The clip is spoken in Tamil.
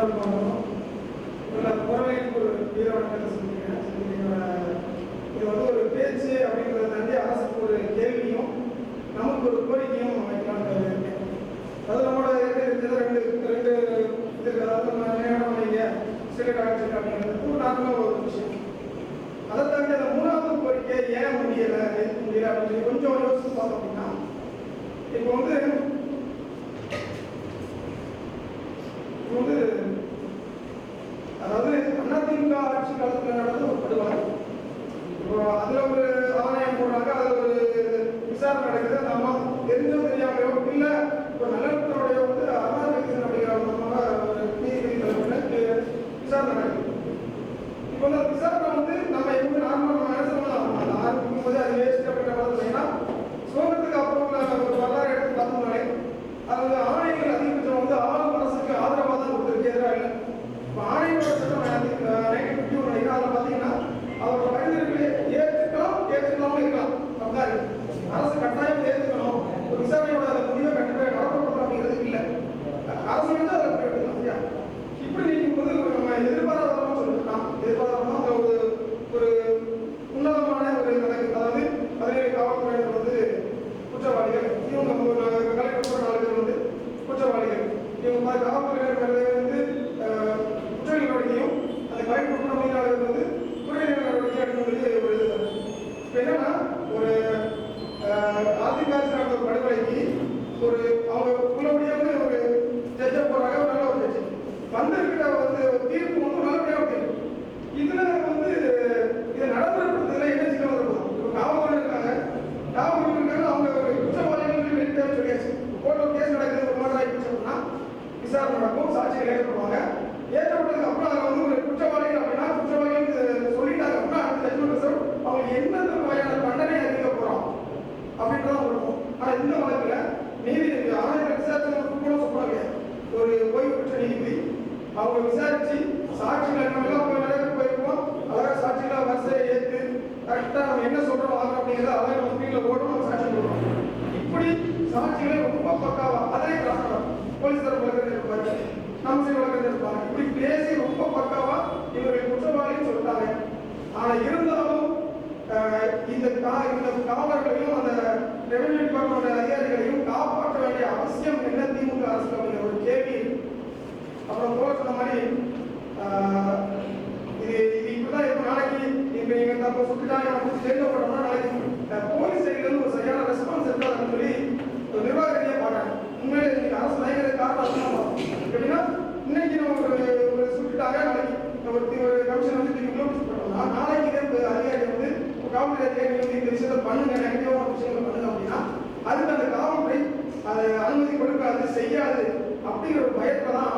கொஞ்சம் பண்ணணும் குரலைக்கு ஒரு வீர வணக்கத்தை இது வந்து ஒரு பேச்சு அப்படிங்கிறத தாண்டி அரசுக்கு ஒரு கேள்வியும் நமக்கு ஒரு கோரிக்கையும் வைக்கலாம்னு இருக்கேன் அது நம்மளோட ரெண்டு ரெண்டு இது அதாவது நம்ம நேரம் வைங்க சில காட்சி அப்படிங்கிறது ஒரு நார்மலாக ஒரு விஷயம் அதை தாண்டி அந்த மூணாவது கோரிக்கை ஏன் முடியலை எதுக்கு முடியல அப்படின்னு சொல்லி கொஞ்சம் யோசிச்சு பார்த்தோம் அப்படின்னா இப்போ வந்து இப்போ வந்து அதாவது அதிமுக ஆட்சி காலத்தில் நடந்து ஒரு அதுல ஒரு ஆணையம் போடுறாங்க அதுல ஒரு விசாரணை நடக்குது அந்த அம்மா தெரிஞ்சோ தெரியாமையோ இல்ல இப்போ நல்லத்தோடைய வந்து அருணாச்சலம் அப்படிங்கிற ஒரு நீதிபதி விசாரணை நடக்குது இப்போ அந்த விசாரணை வந்து நம்ம எப்படி நார்மல் நம்ம நினைச்சோம்னா அந்த ஆரம்பிக்கும் போது அது வேஸ்ட் அப்படின்ற மாதிரி ஏன்னா சுதந்திரத்துக்கு அப்புறம் உள்ள ஒரு வரலாறு எடுத்து பார்த்தோம்னாலே அது வந்து ஆணையங்கள் அதிகபட்சம் வந்து ஆளும் அரசுக்கு ஆதரவாக தான் கொடுத்துருக்கு எதிராக இல்லை இப்போ ஆணையங்களோட சட்டம் நைன்டீன் ஃபிஃப்டி ஒன் நினைக்கிறேன் அதில் பார்த்தீங்கன்னா அவரோட பரிந்துரைகளை ஏற்றுக்கலாம் ஏற்றுக்கலாமல் இருக்கலாம் அப்படிதான் இருக்கு அரசு கட்டாயம் ஏற்றுக்கணும் ஒரு விசாரணையோட அந்த முடிவை கண்டிப்பாக நடத்தப்படணும் அப்படிங்கிறது இல்லை அரசு வந்து அதை எடுத்துக்கலாம் சரியா இப்படி நீக்கும்போது நம்ம எதிர்பாராதமாக சொல்லலாம் எதிர்பாராதமாக அந்த ஒரு ஒரு உன்னதமான ஒரு கணக்கு அதாவது பதினேழு காவல்துறையினர் வந்து குற்றவாளிகள் இவங்க ஒரு கலெக்டர் நாலு பேர் வந்து குற்றவாளிகள் இவங்க மாதிரி காவல்துறையினர் மேலே வந்து அஹ், குற்ற நடவடிக்கையும் அந்த கலெக்டர் குற்றவாளிகள் வந்து குறைநிலை நடவடிக்கை எடுக்கணும் ஒரு இது இப்போ என்னன்னா ஒரு ஆதிகாசி நடந்த ஒரு படுகொலைக்கு ஒரு அவங்க உள்ளபடியாக ஒரு ஜட்ஜை போடுறாங்க ஒரு நல்ல ஒரு ஜட்ஜ் வந்திருக்கிற வந்து ஒரு தீர்ப்பு வந்து நல்லபடியாக ஒரு தீர்ப்பு இதுல வந்து இதை நடைமுறைப்படுத்துறதுல என்ன சிக்கல் இருக்கும் இப்போ காவல்துறை இருக்காங்க காவல்துறை இருக்காங்க அவங்க ஒரு குற்றவாளிகள் வெளியிட்டு சொல்லியாச்சு கோர்ட்ல கேஸ் நடக்குது ஒரு மாதிரி ஆயிடுச்சு அப்படின்னா விசாரணை நடக்கும் சாட்சிகள் ஏற்றப்படுவாங்க. ஏற்றப்பட்டதுக்கு அப்புறம் அதில் வந்து ஒரு குற்றவாளிகள் அப்படின்னா குற்றவாளிகள் சொல்லிட்டாங்க. அப்படின்னா அடுத்த ஜட்மெண்ட் ரிசர்வ் அவங்க எந்தெந்த வகையான தண்டனை அறிவிக்க போறோம் அப்படின்றதான் இருக்கும் ஆனா இந்த வழக்குல நீதி ஆணையர் விசாரிச்சு கூட சொல்றாங்க. ஒரு ஓய்வு பெற்ற நீதிபதி. அவங்க விசாரிச்சு சாட்சிகள் நம்ம எல்லாம் போய் நிறைய போயிருக்கோம். அழகாக சாட்சிகளாக வரிசையை ஏற்று கரெக்டாக நம்ம என்ன சொல்கிறோம் வாங்க அப்படிங்கிறத அதை நம்ம ஸ்க்ரீன்ல போடுறோம் நம்ம சாட்சி போடுறோம். இப்படி சாட்சிகளை ரொம்ப பக்காவா அதே கிராஸ் போலீஸார் உலகத்தில் வழக்கறிஞர் இருப்பாரு நம்ம இருப்பாங்க இப்படி பேசி ரொம்ப பக்காவா இவர்கள் குற்றவாளின்னு சொல்லிட்டாங்க. ஆனா இருந்தாலும் இந்த கா இந்த காவலர்களையும் அந்த ரெவன்யூ டிபார்ட்மெண்ட் அதிகாரிகளையும் காப்பாற்ற வேண்டிய அவசியம் என்ன? திமுக அரசு அப்படிங்கிற ஒரு கேள்வி. அப்புறம் போல சொன்ன மாதிரி இது இது இப்படிதான் இருக்கும் நாளைக்கு இப்ப நீங்க தப்ப சுட்டுட்டாங்க நம்ம சேர்க்கப்பட்டோம்னா நாளைக்கு அஹ், போலீஸ் சைடுல இருந்து ஒரு சரியான ரெஸ்பான்ஸ் இருக்காதுன்னு சொல்லி ஒரு நிர்வாக ரீதியா பாக்குறாங்க உண்மையிலே இன்னைக்கு அரசு பயங்கர காரணம் அதுதான் பார்க்கணும். எப்படின்னா இன்னைக்கு நம்ம ஒரு ஒரு சுட்டுட்டாங்க நாளைக்கு ஒரு தி- ஒரு கமிஷன் வந்து நீங்க நோட்டீஸ் பண்ணோம்னா நாளைக்கு இதே ஒரு அதிகாரி வந்து ஒரு காவல்துறை அதிகாரி இந்த விஷயத்தை பண்ணுங்க நெகட்டிவான விஷயங்களை பண்ணுங்க அப்படின்னா அதுக்கு அந்த காவல்துறை அதை அனுமதி கொடுக்காது செய்யாது அப்படிங்கிற ஒரு பயத்தை தான்